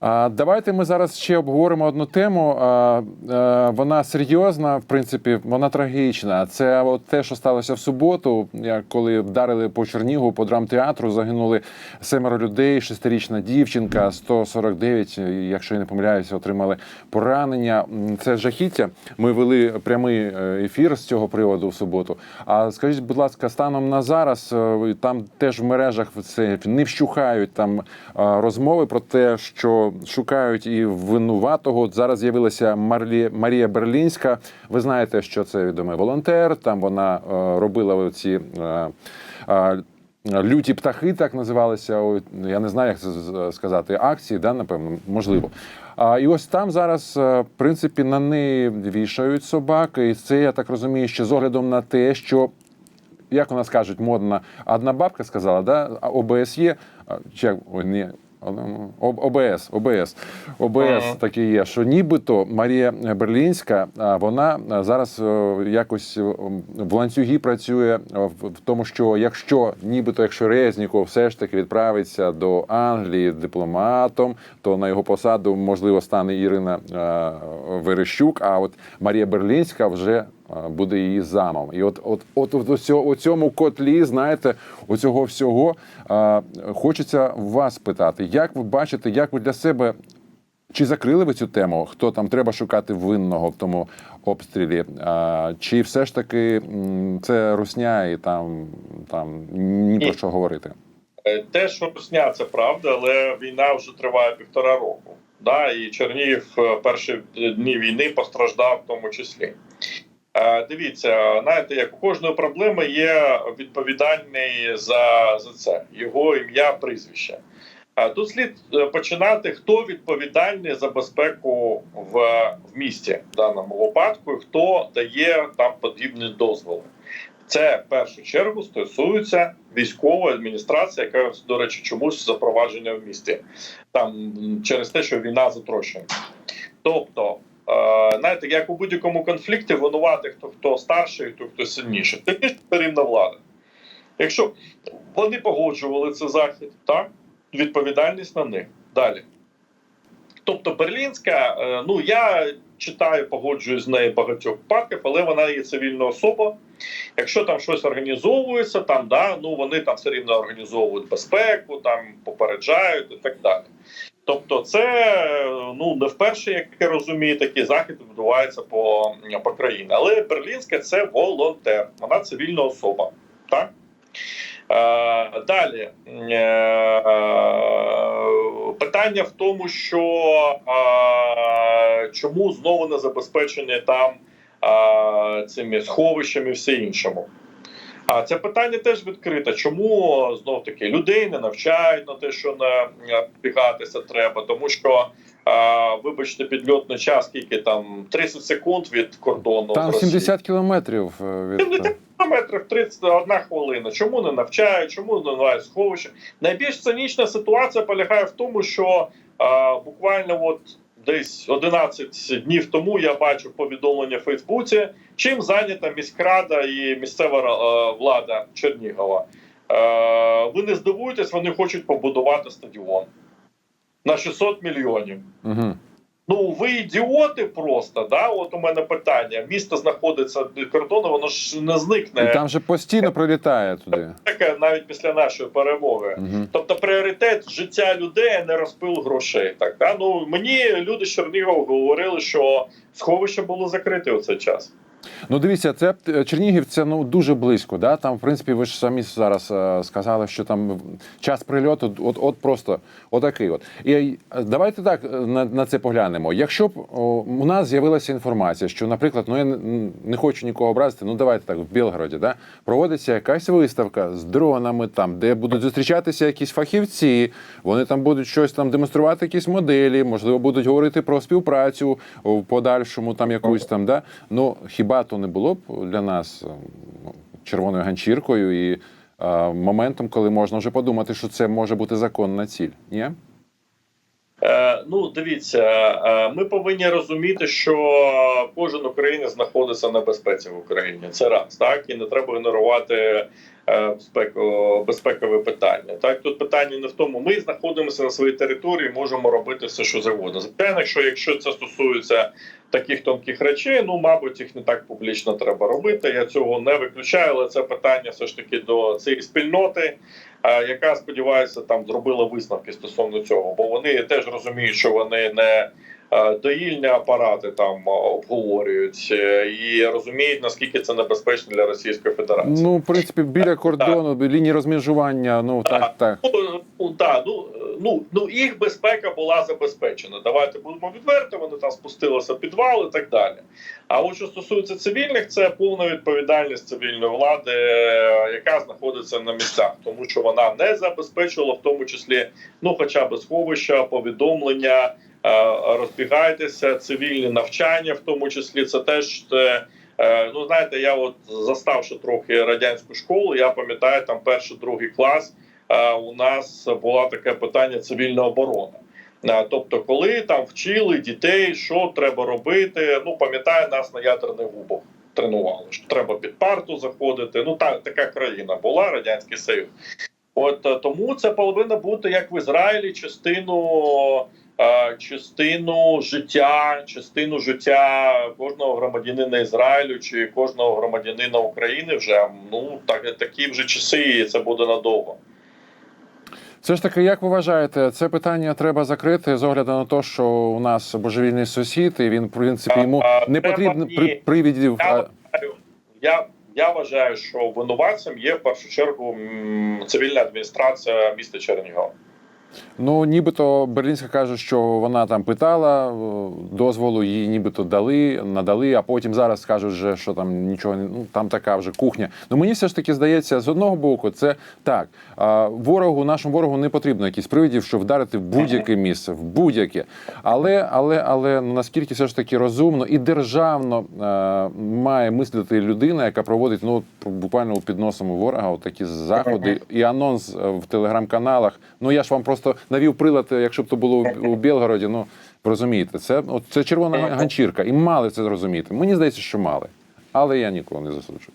Давайте ми зараз ще обговоримо одну тему. Вона серйозна, в принципі, вона трагічна. Це от те, що сталося в суботу, коли вдарили по Чернігу, по драмтеатру, загинули семеро людей, шестирічна дівчинка, 149, якщо я не помиляюся, отримали поранення. Це жахіття. Ми вели прямий е, ефір з цього приводу в суботу. А скажіть, будь ласка, станом на зараз е, там теж в мережах це не вщухають там е, розмови про те, що шукають і винуватого. Зараз з'явилася Марлі Марія Берлінська. Ви знаєте, що це відомий волонтер. Там вона е, робила ці. Е, е, Люті птахи так називалися. Я не знаю, як це сказати. Акції, да, напевно, можливо. А і ось там зараз, в принципі, на неї вішають собаки. І це я так розумію, що з оглядом на те, що як у нас кажуть, модна одна бабка сказала, да? а ОБС є. Чи ой, ні. Ну, Об- ОБС, ОБС, ОБС Ага. таке є, що нібито Марія Берлінська, вона зараз е, якось е, в ланцюгі працює е, в тому, що якщо нібито, якщо Резніков все ж таки відправиться до Англії дипломатом, то на його посаду можливо стане Ірина Верещук. А от Марія Берлінська вже буде її замом. І от, от, от, от у цьому- у цьому котлі, знаєте, у цього всього а, хочеться вас питати, як ви бачите, як ви для себе. Чи закрили ви цю тему? Хто там треба шукати винного в тому обстрілі? А, чи все ж таки це русня і там, там ні про що говорити? Е, Те, що Русня, це правда, але війна вже триває півтора року. Да, і Чернігів е, перші дні війни постраждав в тому числі. Е, Дивіться, знаєте, як у кожної проблеми є відповідальний за, за це його ім'я, прізвище. Тут слід е, починати, хто відповідальний за безпеку в, в місті в даному випадку, і хто дає там подібні дозволи. Це в першу чергу стосується військової адміністрації, яка, до речі, чомусь запровадження в місті там через те, що війна затрощена. Тобто, е, знаєте, як у будь-якому конфлікті винувати хто хто старший, хто хто сильніший. Це рівна влада. Якщо вони погоджували цей захід, так відповідальність на них далі. Тобто Берлінська, е, ну я читаю, погоджуюсь з нею багатьох випадках, але вона є цивільна особа. Якщо там щось організовується, там да, ну вони там все рівно організовують безпеку, там попереджають і так далі. Тобто, це ну не вперше, як я розумію, такий захід відбувається по, по країні. Але Берлінська це волонтер, вона цивільна особа. Так? Е, далі е, питання в тому, що е, чому знову не забезпечені там е, цими сховищами і все іншому. А це питання теж відкрите. Чому знов таки людей не навчають на те, що не бігатися треба, тому що. Вибачте, підльотний час, скільки там 30 секунд від кордону. Там 70 кілометрів е, від 70 кілометрів 31 хвилина. Чому не навчають? Чому не навають сховище? Найбільш цинічна ситуація полягає в тому, що а, буквально от десь 11 днів тому я бачив повідомлення в Фейсбуці, чим зайнята міськрада і місцева е, влада Чернігова. Е, ви не здивуєтесь, вони хочуть побудувати стадіон на 600 мільйонів. угу. Ну, ви ідіоти просто, да? От у мене питання. Місто знаходиться кордону, воно ж не зникне І там же постійно прилітає туди. таке навіть після нашої перемоги. Угу. Тобто пріоритет життя людей, не розпил грошей. Так да? ну мені люди з Чернігова говорили, що сховище було закрите у цей час. Ну, дивіться, це е, Чернігів, це ну дуже близько. Да? Там, в принципі, ви ж самі зараз е, сказали, що там час прильоту, от, от просто отакий. От і е, давайте так е, на, на це поглянемо. Якщо б у нас з'явилася інформація, що, наприклад, ну я не, не хочу нікого образити, ну давайте так, в Білгороді, да, проводиться якась виставка з дронами, там, де будуть зустрічатися якісь фахівці, вони там будуть щось там демонструвати, якісь моделі, можливо, будуть говорити про співпрацю в подальшому, там якусь там, да. Ну хіба то не було б для нас е, ну, червоною ганчіркою і е, моментом, коли можна вже подумати, що це може бути законна ціль? Ні? Е, ну, дивіться, е, ми повинні розуміти, що кожен українець знаходиться на безпеці в Україні. Це раз, так і не треба ігнорувати безпеко, безпекове питання. Так тут питання не в тому. Ми знаходимося на своїй території, можемо робити все, що завгодно. Звичайно, що якщо це стосується таких тонких речей, ну мабуть, їх не так публічно треба робити. Я цього не виключаю, але це питання все ж таки до цієї спільноти, е, яка сподіваюся там зробила висновки стосовно цього, бо вони теж розуміють, що вони не е, доїльні апарати там е, обговорюють е, і розуміють наскільки це небезпечно для Російської Федерації. Ну, в принципі, біля кордону, лінії розмежування, ну так, так. Ну, да, ну, ну, ну їх безпека була забезпечена. Давайте будемо відверти. Вони там спустилися в підвал і так далі. А от що стосується цивільних, це повна відповідальність цивільної влади, е, яка знаходиться на місцях, тому що вона не забезпечувала в тому числі, ну хоча б сховища, повідомлення. Е, Розбігайтеся, цивільні навчання, в тому числі це теж е, Е, Ну, знаєте, я от заставши трохи радянську школу, я пам'ятаю там перший другий клас. У нас було таке питання цивільна оборона. Тобто, коли там вчили дітей, що треба робити. Ну, пам'ятаю, нас на ядерний вибух тренували, що треба під парту заходити. Ну, так, така країна була Радянський Союз. От тому це повинно бути як в Ізраїлі частину частину життя, частину життя кожного громадянина Ізраїлю чи кожного громадянина України вже ну так такі вже часи, і це буде надовго. Все ж таки, як ви вважаєте, це питання треба закрити з огляду на те, що у нас божевільний сусід, і він, в принципі, йому не потрібно при, привідів. Я я, я вважаю, що винуватцем є в першу чергу цивільна адміністрація міста Чернігова. Ну, нібито Берлінська каже, що вона там питала е, дозволу, їй нібито дали, надали, а потім зараз скажуть, вже, що там нічого ну там така вже кухня. Ну мені все ж таки здається, з одного боку, це так. Ворогу, нашому ворогу не потрібно якісь привідів, щоб вдарити в будь-яке місце, в будь-яке. Але, але, але ну наскільки все ж таки розумно і державно е, має мислити людина, яка проводить ну буквально під носом у ворога такі заходи і анонс е, в телеграм-каналах. Ну я ж вам просто навів прилад, якщо б то було у Білгороді. Ну розумієте, це от це червона ганчірка, і мали це зрозуміти. Мені здається, що мали, але я нікого не засуджую.